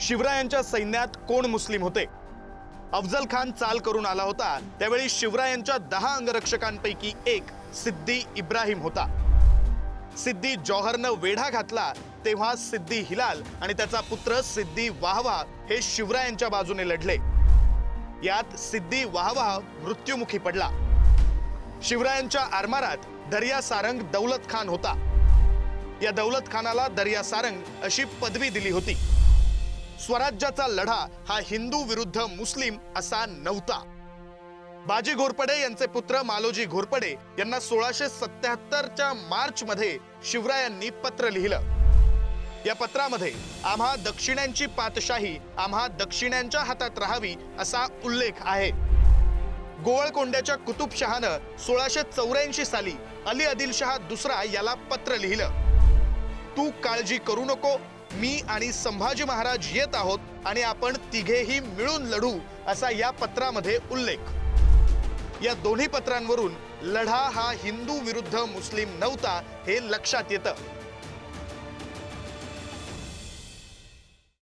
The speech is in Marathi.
शिवरायांच्या सैन्यात कोण मुस्लिम होते? अफजल खान चाल करून आला होता. त्यावेळी शिवरायांच्या दहा अंगरक्षकांपैकी एक सिद्दी इब्राहिम होता. सिद्दी जौहरनं वेढा घातला तेव्हा सिद्दी हिलाल आणि त्याचा पुत्र सिद्दी वाहवा हे शिवरायांच्या बाजूने लढले. यात सिद्दी वाहवा मृत्युमुखी पडला. शिवरायांच्या आरमारात दर्या सारंग दौलत खान होता. या दौलत खानाला दर्या सारंग अशी पदवी दिली होती. स्वराज्याचा लढा हा हिंदू विरुद्ध मुस्लिम असा नव्हता. बाजी घोरपडे यांचे पुत्र मालोजी घोरपडे यांना सोळाशे सत्याहत्तरच्या मार्च मध्ये शिवरायांनी पत्र लिहिलं. या पत्रामध्ये आम्हा दक्षिण्यांची पातशाही आम्हा दक्षिण्यांच्या हातात राहावी असा उल्लेख आहे. गोवळकोंड्याच्या कुतुबशहानं सोळाशे चौऱ्याऐंशी साली अली आदिलशहा दुसरा याला पत्र लिहिलं. तू काळजी करू नको मी आणि संभाजी महाराज येत आहोत आणि आपण तिघेही मिळून लढू असा या पत्रामध्ये उल्लेख. या दोन्ही पत्रांवरून लढा हा हिंदू विरुद्ध मुस्लिम नव्हता हे लक्षात येतं.